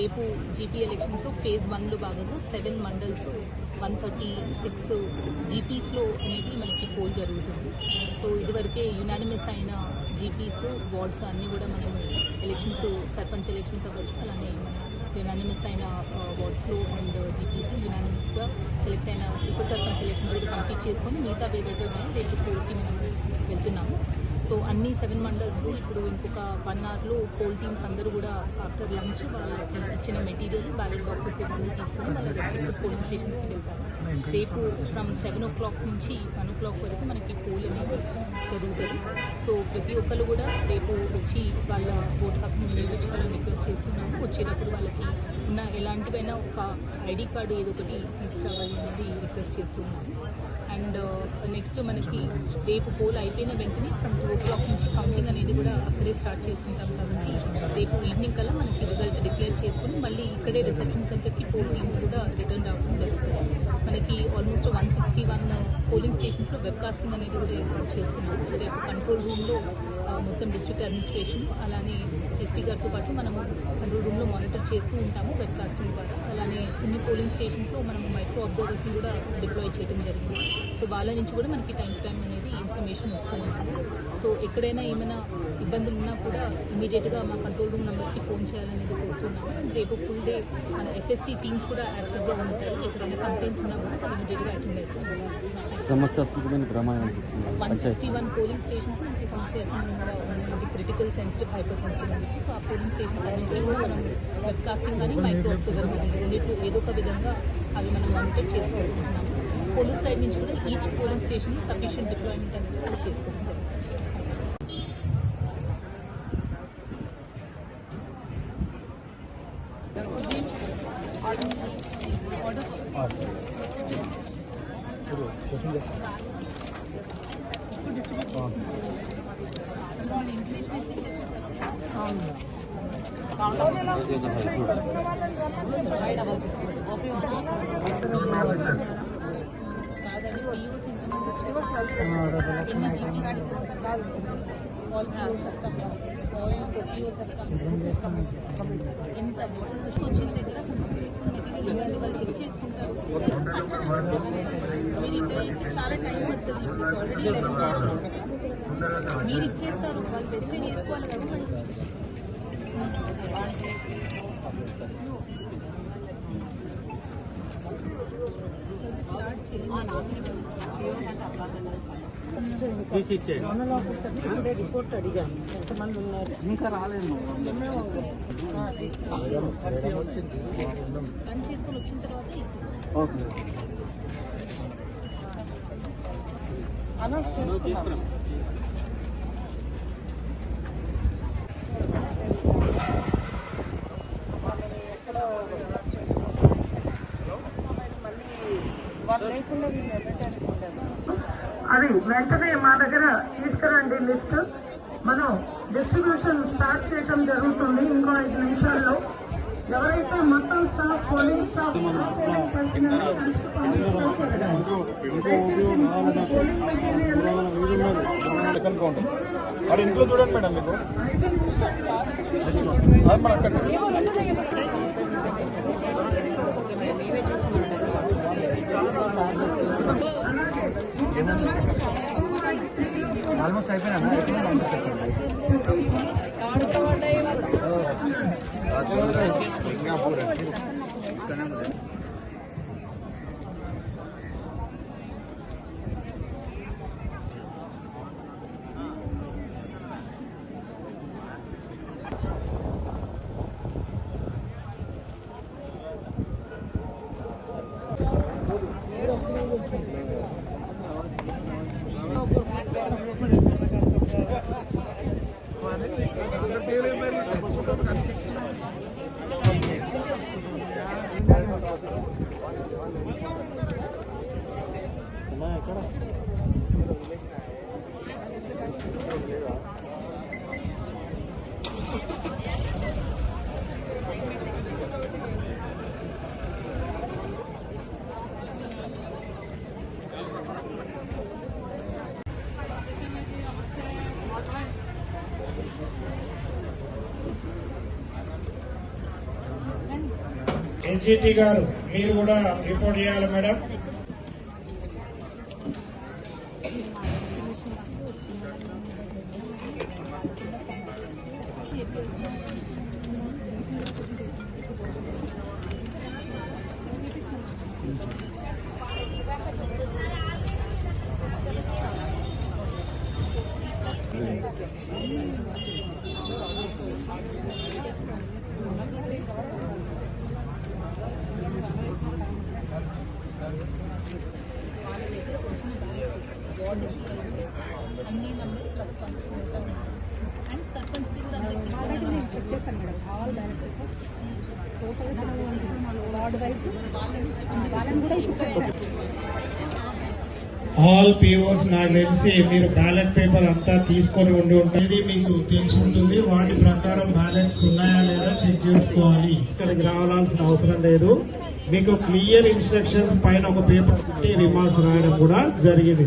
రేపు జీపీ ఎలక్షన్స్లో ఫేజ్ వన్లో భాగంగా seven mandals one thirty six జీపీస్లో అనేది మనకి పోల్ జరుగుతుంది. సో ఇదివరకే యునానిమస్ అయిన జీపీస్ వార్డ్స్ అన్నీ కూడా మనం ఎలక్షన్స్ సర్పంచ్ ఎలక్షన్స్ అవ్వచ్చు. అలానే యునానిమస్ అయిన వార్డ్స్లో అండ్ జీపీస్లో యునానిమస్గా సెలెక్ట్ అయిన ఉప సర్పంచ్ ఎలక్షన్స్ కూడా కంప్లీట్ చేసుకొని మిగతా ఏవైతే ఉన్నాయో రేపు పోల్కి మనం వెళ్తున్నాము. సో అన్ని సెవెన్ మండల్స్లో ఇప్పుడు ఇంకొక వన్ అవర్లో పోల్ టీమ్స్ అందరూ కూడా ఆఫ్టర్ లంచ్ వాళ్ళకి ఇచ్చిన మెటీరియల్ బ్యాలెట్ బాక్సెస్ ఇవన్నీ తీసుకొని వాళ్ళ రెస్పెక్టివ్ పోలింగ్ స్టేషన్స్కి వెళ్తారు. రేపు ఫ్రమ్ సెవెన్ ఓ క్లాక్ నుంచి వన్ ఓ క్లాక్ వరకు మనకి పోల్ అనేది జరుగుతుంది. సో ప్రతి ఒక్కరు కూడా రేపు వచ్చి వాళ్ళ ఓటు హక్కును వినియోగించుకోవాలని రిక్వెస్ట్ చేస్తున్నాము. వచ్చేటప్పుడు వాళ్ళకి ఉన్న ఎలాంటివైనా ఒక ఐడి కార్డు ఏదో ఒకటి తీసుకురావాలి అనేది రిక్వెస్ట్ చేస్తున్నాము. నెక్స్ట్ మనకి రేపు పోల్ అయిపోయిన వెంటనే ఫ్రమ్ టూ ఓ క్లాక్ నుంచి కౌంటింగ్ అనేది కూడా అక్కడే స్టార్ట్ చేసుకుంటాం కాబట్టి రేపు ఈవినింగ్ కల్లా మనకి రిజల్ట్ డిక్లేర్ చేసుకుని మళ్ళీ ఇక్కడే రిసెప్షన్ సెంటర్కి పోల్ టీమ్స్ కూడా రిటర్న్ రావడం జరుగుతుంది. మనకి almost one sixty one polling స్టేషన్స్లో webcasting అనేది కూడా ఏర్పాటు చేసుకున్నాం. సో రేపు కంట్రోల్ రూమ్లో uh, మొత్తం డిస్ట్రిక్ట్ అడ్మినిస్ట్రేషన్ అలానే ఎస్పీ గారితో పాటు మనము కంట్రోల్ రూమ్లో మానిటర్ చేస్తూ ఉంటాము వెబ్కాస్టింగ్ ద్వారా. అలానే కొన్ని పోలింగ్ స్టేషన్స్లో మనం మైక్రో అబ్జర్వర్స్ని కూడా డిప్లాయ్ చేయడం జరిగింది. సో వాళ్ళ నుంచి కూడా మనకి టైం టు టైం అనేది ఇన్ఫర్మేషన్ వస్తూ ఉంటుంది సో ఎక్కడైనా ఏమైనా ఇబ్బందులు ఉన్నా కూడా ఇమీడియట్గా మా కంట్రోల్ రూమ్ నెంబర్కి ఫోన్ చేయాలనేది కోరుతున్నాము. రేపు ఫుల్ డే మన ఎఫ్ఎస్టీ టీమ్స్ కూడా యాక్టివ్గా ఉంటాయి. ఎక్కడైనా కంప్లైంట్స్ ఉన్నా కూడా ఇమీడియట్గా అటెండ్ అవుతారు సమస్యాత్మకమైన ప్రమాణం అనిపిస్తుంది one sixty one polling stations మనకి సమస్యాత్మకంగా ఉన్నాయి క్రిటికల్ సెన్సిటివ్ హైపర్ సెన్సిటివ్ అని చెప్పి. సో ఆ పోలింగ్ స్టేషన్స్ అన్నింటినీ కూడా మనం వెబ్ కాస్టింగ్ కానీ మైక్రో అబ్జర్వర్ కానీ రెండిట్లో ఏదో ఒక విధంగా అవి మనం మానిటర్ చేసుకుంటున్నాము పోలీస్ సైడ్ నుంచి కూడా each polling station sufficient deployment అనేది వాళ్ళు చేసుకోవడం జరుగుతుంది వాళ్ళు ఎంత ఓటర్స్ వచ్చిన దగ్గర సంతకం చేసుకున్న మెటీరియల్ ఇవ్వాలి వాళ్ళు చెక్ చేసుకుంటారు మీరు ఇంటర్ చేస్తే చాలా టైం పడుతుంది ఆల్రెడీ మీరు ఇచ్చేస్తారు వాళ్ళు వెరిఫై చేసుకోవాలి కదా మరి. స్టార్ట్ చేయండి తీసి ఇచ్చేయండి జోనల్ ఆఫీసర్ ఇప్పుడే రిపోర్ట్ అడిగాను. ఎంతమంది ఉన్నారు? ఇంకా రాలేదు పని చేసుకొని వచ్చిన తర్వాత ఓకే. అనౌన్స్ చేస్తున్నాం వాళ్ళని ఎక్కడో చేసుకుంటాం మళ్ళీ వాళ్ళు లేకుండా వీళ్ళు వెళ్ళటానికి ఉండదు అది వెంటనే మా దగ్గర తీసుకురండి లిస్ట్. మనం డిస్ట్రిబ్యూషన్ స్టార్ట్ చేయడం జరుగుతుంది ఇంకో ఐదు నిమిషాల్లో. ఎవరైతే మొత్తం స్టాఫ్ పోలింగ్ స్టాఫ్ ఇంట్లో చూడండి మేడం మీకు. ఆల్మోస్ట్ అయిపోయినా Thank you. vale. ఎన్సిటి గారు మీరు కూడా రిపోర్ట్ చేయాలి మేడం? అన్ని నంబర్ ప్లస్ వన్ అండ్ కూడా చెక్ చేశాను madam all POs ward wise వాళ్ళని కూడా ఆల్ పిఓస్ నాకు తెలిసి మీరు బ్యాలెట్ పేపర్ అంతా తీసుకొని ఉండి ఉంటుంది మీకు తెలిసి ఉంటుంది వాటి ప్రకారం బ్యాలెట్స్ ఉన్నాయా లేదా చెక్ చేసుకోవాలి. ఇక్కడికి రావాల్సిన అవసరం లేదు. మీకు క్లియర్ ఇన్స్ట్రక్షన్స్ పైన ఒక పేపర్ పెట్టి రిమార్క్స్ రాయడం కూడా జరిగింది.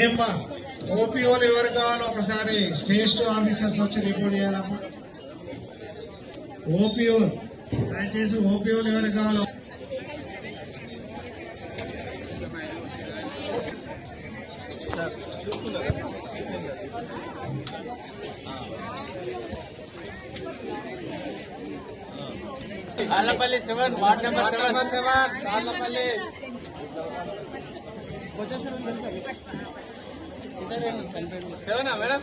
ఏమ్మా ఓపీఓలు ఎవరు కావాలో ఒకసారి స్టేట్ ఆఫీసర్స్ వచ్చి రిపోర్ట్ చేయాలమ్మా. ఓపీఓలు దయచేసి ఓపీఓలు ఎవరు కావాలో. Kallapalli seven ward number seven. Seven Kallapalli. Allapalli సెవెనా madam?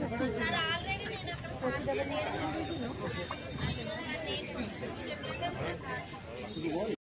Sir आली न